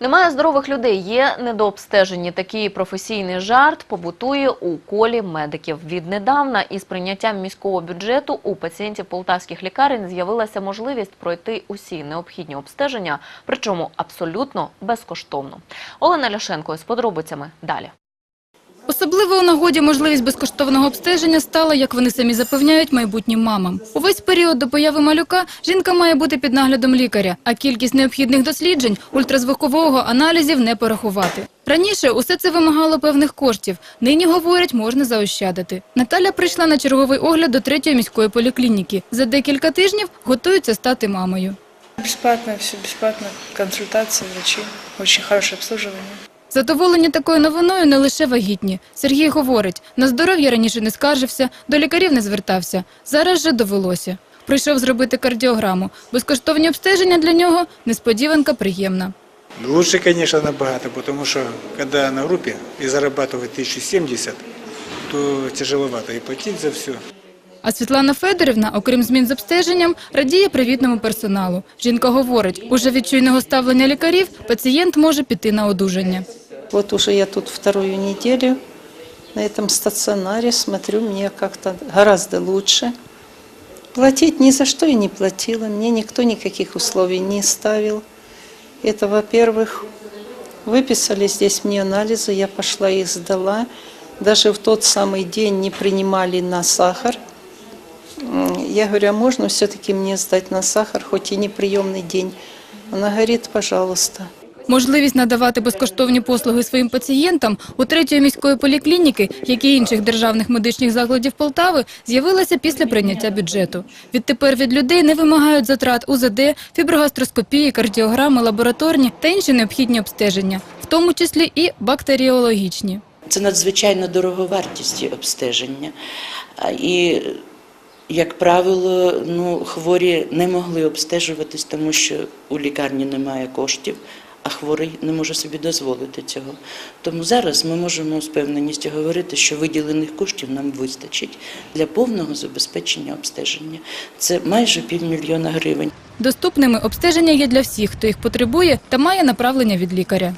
Немає здорових людей, є недообстежені. Такий професійний жарт побутує у колі медиків. Віднедавна із прийняттям міського бюджету у пацієнтів полтавських лікарень з'явилася можливість пройти усі необхідні обстеження, причому абсолютно безкоштовно. Олена Ляшенко з подробицями далі. Особливо у нагоді можливість безкоштовного обстеження стала, як вони самі запевняють, майбутнім мамам. Увесь період до появи малюка жінка має бути під наглядом лікаря, а кількість необхідних досліджень, ультразвукового аналізів не порахувати. Раніше усе це вимагало певних коштів. Нині, говорять, можна заощадити. Наталя прийшла на черговий огляд до третьої міської поліклініки. За декілька тижнів готується стати мамою. Бесплатно, все бесплатно. Консультации, врачи. Очень хорошее обслуживание. Задоволені такою новиною не лише вагітні. Сергій говорить, на здоров'я раніше не скаржився, до лікарів не звертався. Зараз же довелося. Прийшов зробити кардіограму. Безкоштовні обстеження для нього – несподіванка приємна. Лучше, конечно, набагато, потому что когда на группе и зарабатывать 1070, то тяжеловато и платить за все. А Світлана Федорівна, окрім змін з обстеженням, радіє привітному персоналу. Жінка говорить, уже від чуйного ставлення лікарів пацієнт може піти на одужання. Вот уже я тут вторую неделю на этом стационаре, смотрю, мне как-то гораздо лучше. Платить ни за что я не платила, мне никто никаких условий не ставил. Это, во-первых, выписали здесь мне анализы, я пошла их сдала. Даже в тот самый день не принимали на сахар. я говорю, а можно все-таки мне сдать на сахар, хоть и не приемный день? Она говорит, пожалуйста. Можливість надавати безкоштовні послуги своїм пацієнтам у третьої міської поліклініки, як і інших державних медичних закладів Полтави, з'явилася після прийняття бюджету. Відтепер від людей не вимагають затрат УЗД, фіброгастроскопії, кардіограми, лабораторні та інші необхідні обстеження, в тому числі і бактеріологічні. Це надзвичайно дороговартісті обстеження. І, як правило, ну, хворі не могли обстежуватись, тому що у лікарні немає коштів, а хворий не може собі дозволити цього. Тому зараз ми можемо з певненістю говорити, що виділених коштів нам вистачить для повного забезпечення обстеження. Це майже півмільйона гривень. Доступними обстеження є для всіх, хто їх потребує та має направлення від лікаря.